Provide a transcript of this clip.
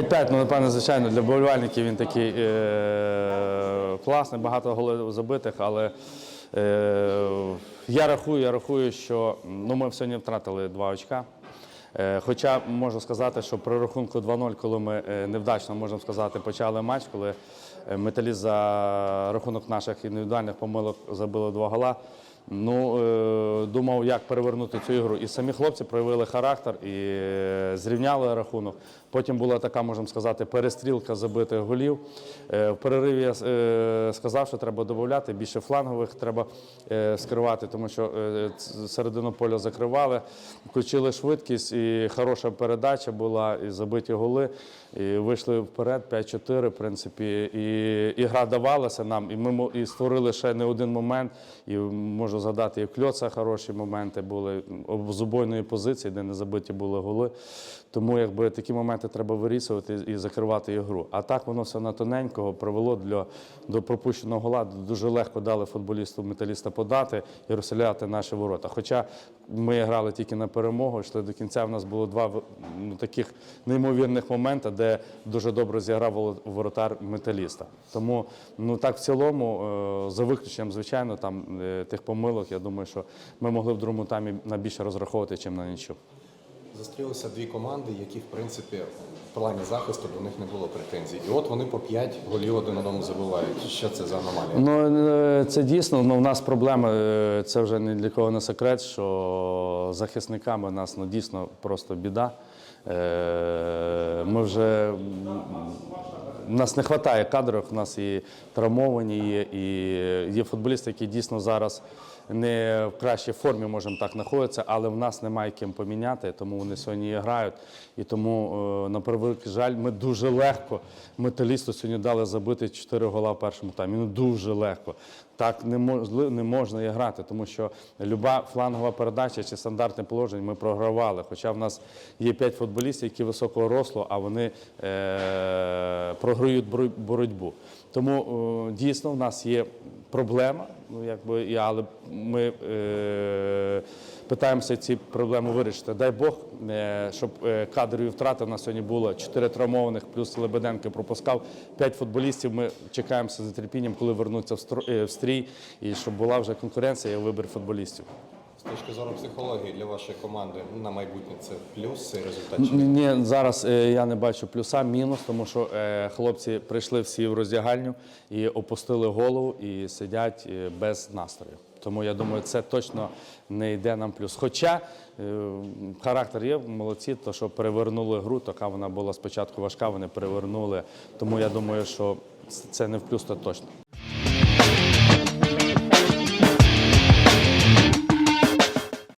5-5, ну напевно, звичайно, для болівальників він такий е- класний, багато голів забитих, але е- я рахую, я рахую, що ну, ми сьогодні втратили два очка. Е, Хоча можу сказати, що при рахунку 2-0, коли ми е, невдачно можемо сказати, почали матч, коли е, металіст за рахунок наших індивідуальних помилок забили два гола. Ну, е, думав, як перевернути цю ігру. І самі хлопці проявили характер і е, зрівняли рахунок. Потім була така, можемо сказати, перестрілка забитих голів. Е, В перериві я сказав, що треба додати, більше флангових треба скривати, тому що середину поля закривали, включили швидкість, і хороша передача була, і забиті голи. І вийшли вперед 5-4, в принципі, і, і гра давалася нам, і ми і створили ще не один момент. І можу згадати, і в Кльоца хороші моменти були з убойної позиції, де не забиті були голи. Тому якби такі моменти треба вирісувати і закривати ігру. А так воно все на тоненького привело для, до пропущеного гола. Дуже легко дали футболісту металіста подати і розстріляти наші ворота. Хоча ми грали тільки на перемогу, йшли до кінця. У нас було два ну, таких неймовірних моменти, де дуже добре зіграв воротар металіста. Тому ну так в цілому, е, за виключенням, звичайно, там е, тих помилок, я думаю, що ми могли в другому таймі на більше розраховувати, чим на нічого. Зустрілися дві команди, які, в принципі, плані захисту до них не було претензій. І от вони по 5 голів один одному забивають. Що це за аномалія? Ну е, це дійсно. Ну, в нас проблема. е, Це вже ні для кого не секрет, що захисниками у нас ну, дійсно просто біда. Е, Ми вже у нас не вистачає кадрів, у нас і травмовані є, і є футболісти, які дійсно зараз не в кращій формі, можемо так знаходитися, але в нас немає ким поміняти, тому вони сьогодні і грають. І тому, на превеликий жаль, ми дуже легко металісту сьогодні дали забити 4 гола в першому таймі. Ну дуже легко. Так не можна, не можна і грати, тому що люба флангова передача чи стандартне положення ми програвали. Хоча в нас є 5 футболістів, які високого рослу, а вони е, програють боротьбу. Тому е, дійсно в нас є проблема, ну якби але ми е, питаємося ці проблеми вирішити. Дай Бог, е, щоб е, кадрові втрати на сьогодні було чотири травмованих, плюс Лебеденко пропускав п'ять футболістів. Ми чекаємося за терпінням, коли вернуться е, в стрій, і щоб була вже конкуренція і вибір футболістів. З точки зору психології для вашої команди на майбутнє це плюс цей результат? чи ні? ні, зараз е, я не бачу плюса, мінус, тому що е, хлопці прийшли всі в роздягальню і опустили голову і сидять е, без настрою. Тому я думаю, це точно не йде нам плюс. Хоча е, характер є, молодці, то що перевернули гру, така вона була спочатку важка, вони перевернули. Тому я думаю, що це не в плюс, то точно.